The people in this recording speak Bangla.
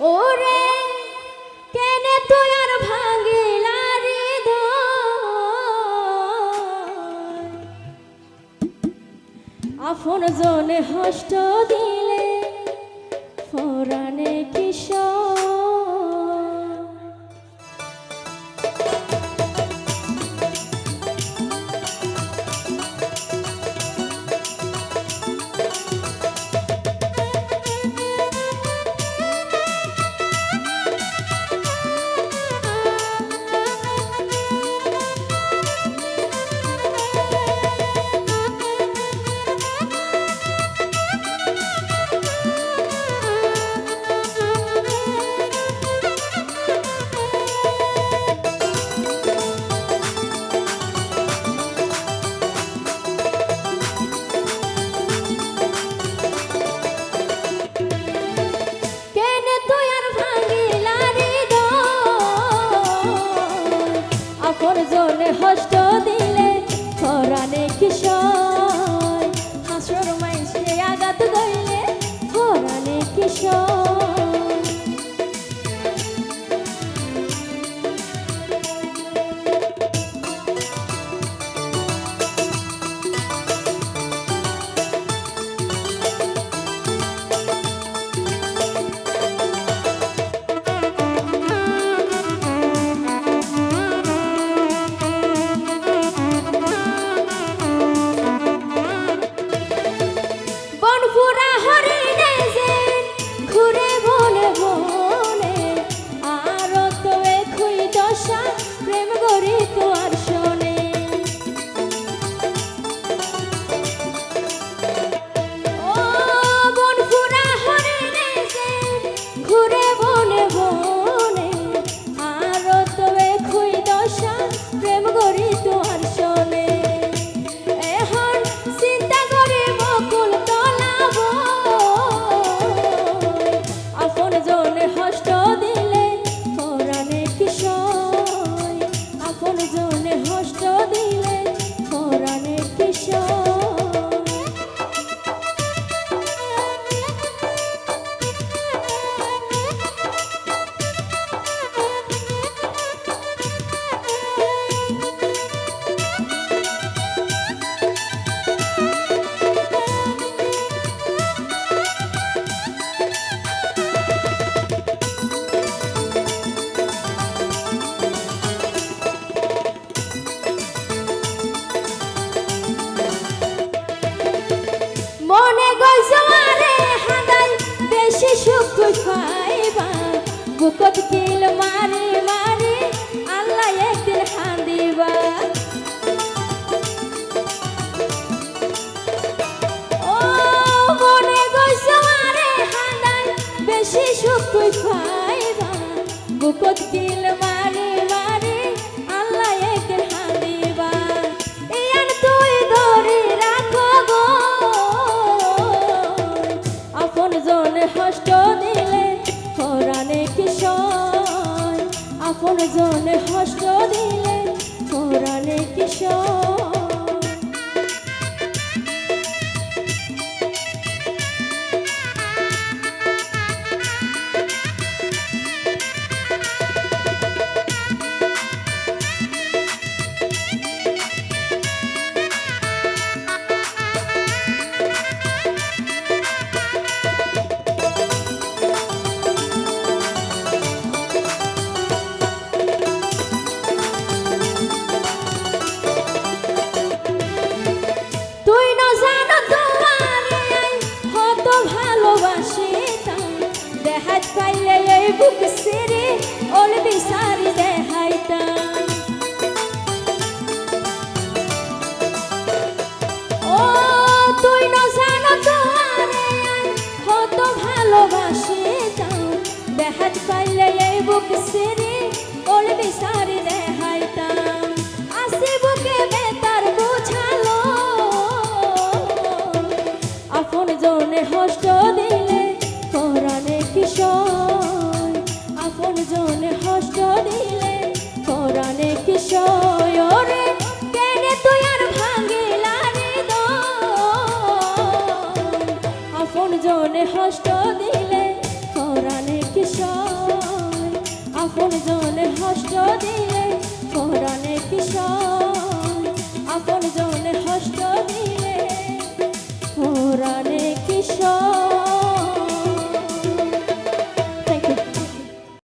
ওরে কেনে তুই ভাঙিলা আপন জনে হষ্ট দিলে ফোরানে কিশোর آفون زن هشت دیله خورانه کیشان آفون زن هشت دیله خورانه کیشان Sevip seni জীবনে হস্ত দিলে কোরআনে কিশোরে কেনে তুই আর ভাঙিলা আপন জনে হস্ত দিলে কোরআনে কিশোর। আপন জনে হস্ত দিলে কোরআনে কিশোর।